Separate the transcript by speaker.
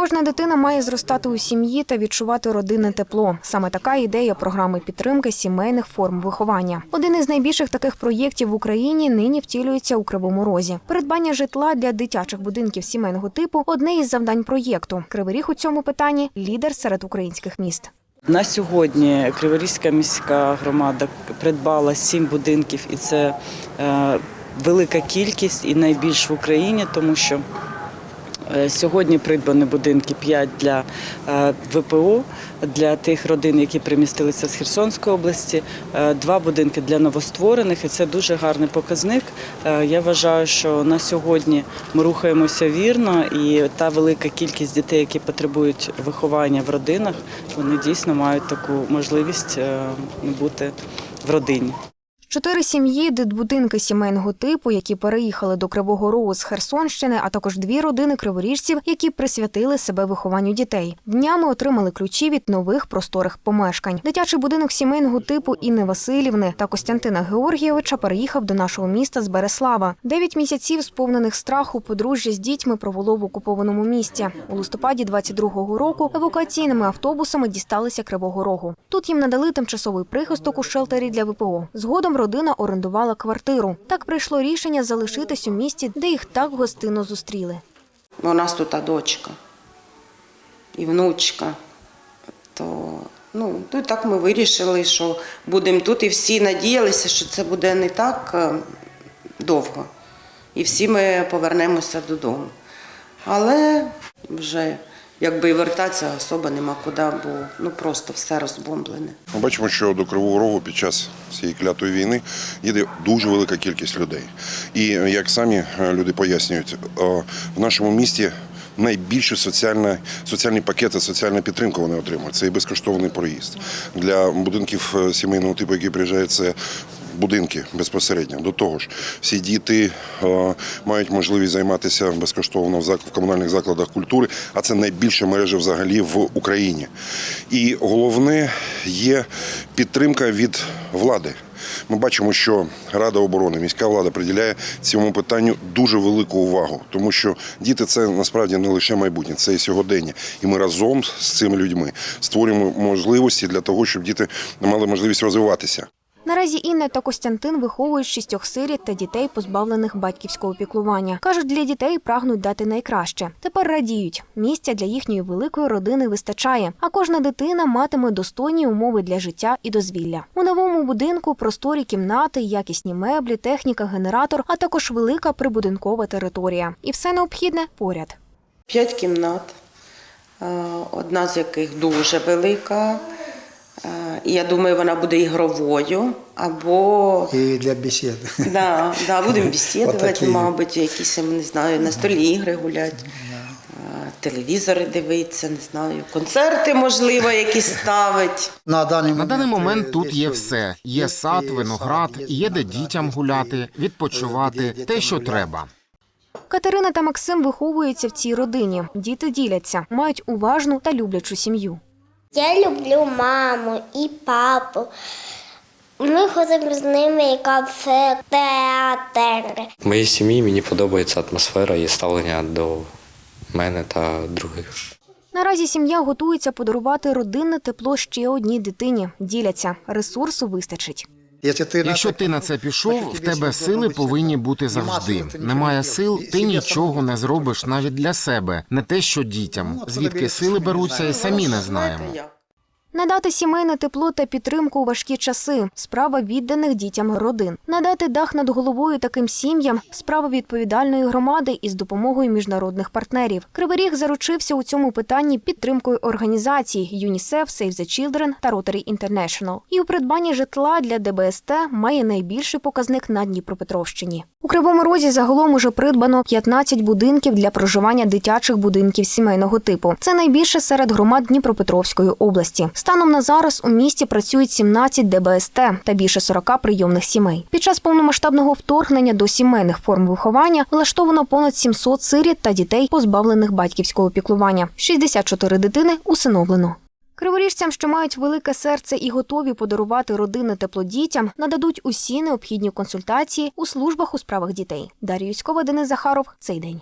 Speaker 1: Кожна дитина має зростати у сім'ї та відчувати родинне тепло. Саме така ідея програми підтримки сімейних форм виховання. Один із найбільших таких проєктів в Україні нині втілюється у Кривому Розі. Придбання житла для дитячих будинків сімейного типу одне із завдань проєкту. Кривий Ріг у цьому питанні лідер серед українських міст.
Speaker 2: На сьогодні Криворізька міська громада придбала сім будинків, і це е, велика кількість і найбільш в Україні, тому що сьогодні придбані будинки 5 для е, ВПО, для тих родин, які примістилися з Херсонської області, е, два будинки для новостворених, і це дуже гарний показник. Е, Я вважаю, що на сьогодні ми рухаємося вірно, і та велика кількість дітей, які потребують виховання в родинах, вони дійсно мають таку можливість е, бути в родині.
Speaker 1: Чотири сім'ї, дитбудинки сімейного типу, які переїхали до Кривого Рогу з Херсонщини, а також дві родини криворіжців, які присвятили себе вихованню дітей. Днями отримали ключі від нових просторих помешкань. Дитячий будинок сімейного типу Інни Васильівни та Костянтина Георгійовича переїхав до нашого міста з Береслава. Дев'ять місяців, сповнених страху, подружжя з дітьми провело в окупованому місті. У листопаді 22-го року евакуаційними автобусами дісталися Кривого Рогу. Тут їм надали тимчасовий прихисток у шелтері для ВПО. Згодом родина орендувала квартиру. Так прийшло рішення залишитись у місті, де їх так гостинно зустріли.
Speaker 3: У нас тут дочка і внучка. То, ну, то так ми вирішили, що будемо тут, і всі надіялися, що це буде не так е, довго. І всі ми повернемося додому. Але вже якби і вертатися особо нема куди, бо ну просто все розбомблене.
Speaker 4: Ми бачимо, що до Кривого Рогу під час цієї клятої війни їде дуже велика кількість людей. І як самі е, люди пояснюють, е, в нашому місті найбільше соціальна, соціальні пакети, соціальна підтримка вони отримують. Це і безкоштовний проїзд. Для будинків е, сімейного типу, які приїжджають, це будинки безпосередньо. До того ж, всі діти е, мають можливість займатися безкоштовно в комунальних закладах культури, а це найбільша мережа взагалі в Україні. І головне є підтримка від влади. Ми бачимо, що Рада оборони, міська влада приділяє цьому питанню дуже велику увагу, тому що діти це насправді не лише майбутнє, це і сьогодення. І ми разом з цими людьми створюємо можливості для того, щоб діти мали можливість розвиватися.
Speaker 1: Наразі Інна та Костянтин виховують шістьох сиріт та дітей, позбавлених батьківського піклування. Кажуть, для дітей прагнуть дати найкраще. Тепер радіють. Місця для їхньої великої родини вистачає, а кожна дитина матиме достойні умови для життя і дозвілля. У новому будинку просторі кімнати, якісні меблі, техніка, генератор, а також велика прибудинкова територія. І все необхідне поряд.
Speaker 3: П'ять кімнат, е, одна з яких дуже велика. Е, І я думаю, вона буде ігровою або
Speaker 5: и для бесед.
Speaker 3: да, да, будемо бесідувати, мабуть, якісь я не знаю, на столі ігри гуляти, е, телевізори дивитися, не знаю, концерти, можливо, якісь ставить.
Speaker 5: На даний
Speaker 6: На даний момент
Speaker 5: е,
Speaker 6: тут є все: є сад, виноград, є де дітям гуляти, відпочивати, те, що треба.
Speaker 1: Катерина та Максим виховуються в цій родині. Діти діляться, мають уважну та люблячу сім'ю.
Speaker 7: Я люблю маму і папу. Ми ходимо з ними і кафе, театр.
Speaker 8: В моїй сім'ї мені подобається атмосфера і ставлення до мене та других.
Speaker 1: Наразі сім'я готується подарувати родинне тепло ще одній дитині. Діляться, ресурсу вистачить.
Speaker 5: Якщо ти на
Speaker 6: Якщо ти на це пішов, в тебе сили повинні бути завжди. Немає сил, ти нічого не зробиш навіть для себе, не те, що дітям. Звідки сили беруться, і самі не знаємо.
Speaker 1: Надати сімейне тепло та підтримку у важкі часи справа відданих дітям родин. Надати дах над головою таким сім'ям справа відповідальної громади із допомогою міжнародних партнерів. Кривий Ріг заручився у цьому питанні підтримкою організацій UNICEF, Save the Children та Rotary International. І у придбанні житла для ДБСТ має найбільший показник на Дніпропетровщині. У Кривому Розі загалом уже придбано 15 будинків для проживання дитячих будинків сімейного типу. Це найбільше серед громад Дніпропетровської області. Станом на зараз у місті працюють 17 ДБСТ та більше 40 прийомних сімей. Під час повномасштабного вторгнення до сімейних форм виховання влаштовано понад 700 сиріт та дітей, позбавлених батьківського піклування. 64 дитини усиновлено. Криворіжцям, що мають велике серце і готові подарувати родинне тепло дітям, нададуть усі необхідні консультації у службах у справах дітей. Дар'я Юськова, Денис Захаров. Цей день.